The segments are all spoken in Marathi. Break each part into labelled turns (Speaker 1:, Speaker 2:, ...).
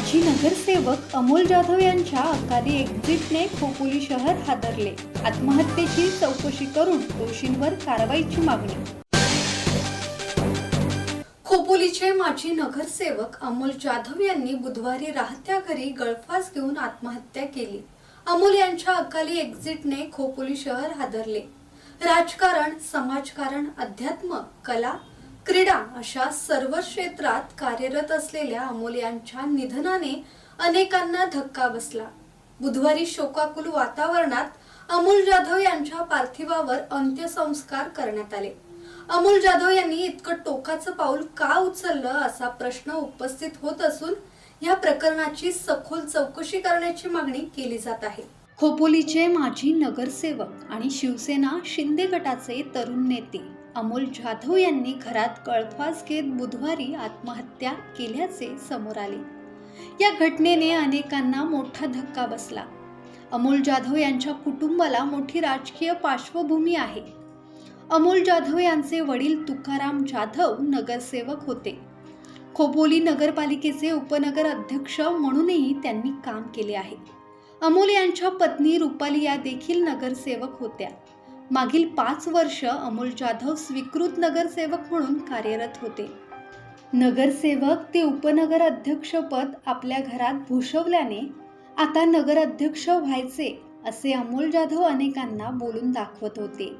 Speaker 1: माजी नगरसेवक अमोल जाधव यांच्या अकाली एक्झिटने खोपोली शहर हादरले. आत्महत्येची चौकशी करून दोषींवर कारवाईची मागणी. खोपोलीचे माजी नगरसेवक अमोल जाधव यांनी बुधवारी राहत्या घरी गळफास घेऊन आत्महत्या केली. अमोल यांच्या अकाली एक्झिटने खोपोली शहर हादरले. राजकारण समाजकारण अध्यात्म कला क्रीडा अशा सर्व क्षेत्रात कार्यरत असलेल्या अमोल यांच्या निधनाने अनेकांना धक्का बसला. बुधवारी शोकाकुल वातावरणात अमोल जाधव यांच्या पार्थिवावर अंत्यसंस्कार करण्यात आले. अमोल जाधव यांनी इतकं टोकाचं पाऊल का उचललं असा प्रश्न उपस्थित होत असून या प्रकरणाची सखोल चौकशी करण्याची मागणी केली जात आहे. खोपोलीचे माजी नगरसेवक आणि शिवसेना शिंदे गटाचे तरुण नेते अमोल जाधव यांनी घरात कळफास घेत बुधवारी आत्महत्या केल्याचे समोर आले. या घटनेने अनेकांना मोठा धक्का बसला. अमोल जाधव यांच्या कुटुंबाला मोठी राजकीय पार्श्वभूमी आहे. अमोल जाधव यांचे वडील तुकाराम जाधव नगरसेवक होते. खोपोली नगरपालिकेचे उपनगर अध्यक्ष म्हणूनही त्यांनी काम केले आहे. अमोल यांच्या पत्नी रुपाली या देखील नगरसेवक होत्या. मागील पाच वर्ष अमोल जाधव स्वीकृत नगरसेवक म्हणून कार्यरत होते. नगरसेवक ते उपनगर अध्यक्षपद आपल्या घरात भूषवल्याने आता नगराध्यक्ष व्हायचे असे अमोल जाधव अनेकांना बोलून दाखवत होते.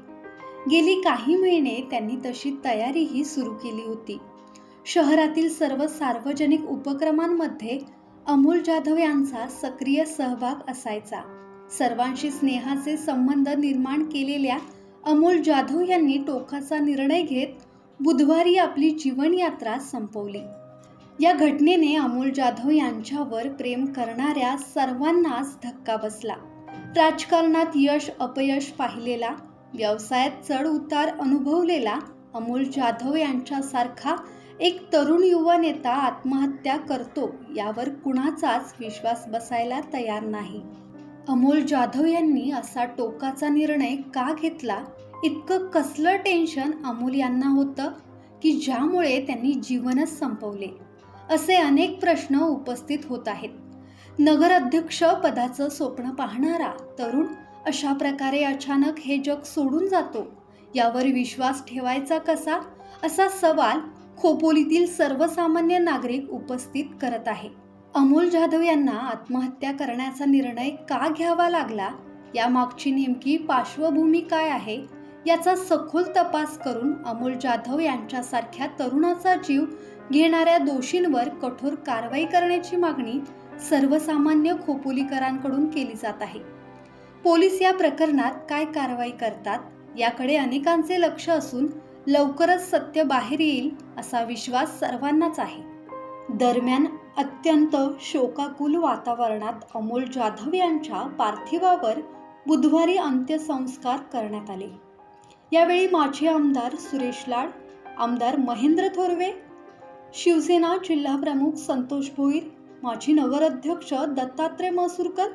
Speaker 1: गेली काही महिने त्यांनी तशी तयारीही सुरू केली होती. शहरातील सर्व सार्वजनिक उपक्रमांमध्ये अमोल जाधव यांचा सक्रिय सहभाग असायचा. सर्वांशी स्नेहाचे संबंध निर्माण केलेल्या अमोल जाधव यांनी टोकाचा निर्णय घेत बुधवारी आपली जीवनयात्रा संपवली. या घटनेने अमोल जाधव यांच्यावर प्रेम करणाऱ्या सर्वांनाच धक्का बसला. राजकारणात यश अपयश पाहिलेला व्यवसायात चढ उतार अनुभवलेला अमोल जाधव यांच्यासारखा एक तरुण युवा नेता आत्महत्या करतो यावर कुणाचाच विश्वास बसायला तयार नाही. अमोल जाधव यांनी असा टोकाचा निर्णय का घेतला? इतकं कसलं टेन्शन अमोल यांना होतं की ज्यामुळे त्यांनी जीवनच संपवले? असे अनेक प्रश्न उपस्थित होत आहेत. नगराध्यक्ष पदाचं स्वप्न पाहणारा तरुण अशा प्रकारे अचानक हे जग सोडून जातो? यावर विश्वास ठेवायचा कसा? असा सवाल खोपोलीतील सर्वसामान्य नागरिक उपस्थित करत आहे. अमोल जाधव यांना आत्महत्या करण्याचा निर्णय का घ्यावा लागला? यामागची नेमकी पार्श्वभूमी काय आहे? याचा सखोल तपास करून अमोल जाधव यांच्यासारख्या तरुणाचा जीव घेणाऱ्या दोषींवर कठोर कारवाई करण्याची मागणी सर्वसामान्य खोपोलीकरांकडून केली जात आहे. पोलीस या प्रकरणात काय कारवाई करतात? याकडे अनेकांचे लक्ष असून लवकरच सत्य बाहेर येईल असा विश्वास सर्वांनाच आहे. दरम्यान अत्यंत शोकाकुल वातावरणात अमोल जाधव यांच्या पार्थिवावर बुधवारी अंत्यसंस्कार करण्यात आले. यावेळी माजी आमदार सुरेश लाड आमदार महेंद्र थोरवे शिवसेना जिल्हाप्रमुख संतोष भोईर माजी नगराध्यक्ष दत्तात्रय मसूरकर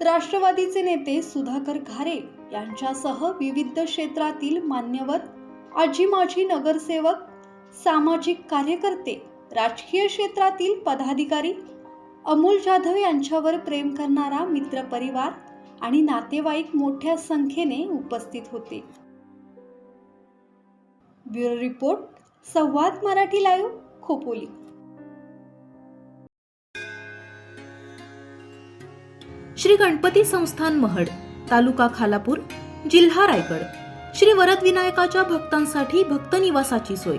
Speaker 1: राष्ट्रवादीचे नेते सुधाकर घारे यांच्यासह विविध क्षेत्रातील मान्यवर आजी माजी नगरसेवक सामाजिक कार्यकर्ते राजकीय क्षेत्रातील पदाधिकारी अमोल जाधव यांच्यावर प्रेम करणारा मित्रपरिवार आणि नातेवाईक मोठ्या संख्येने उपस्थित होते. ब्युरो रिपोर्ट संवाद मराठी लाईव्ह खोपोली.
Speaker 2: श्री गणपती संस्थान महड तालुका खालापूर जिल्हा रायगड. श्री वरद विनायकाच्या भक्तांसाठी भक्त निवासाची सोय.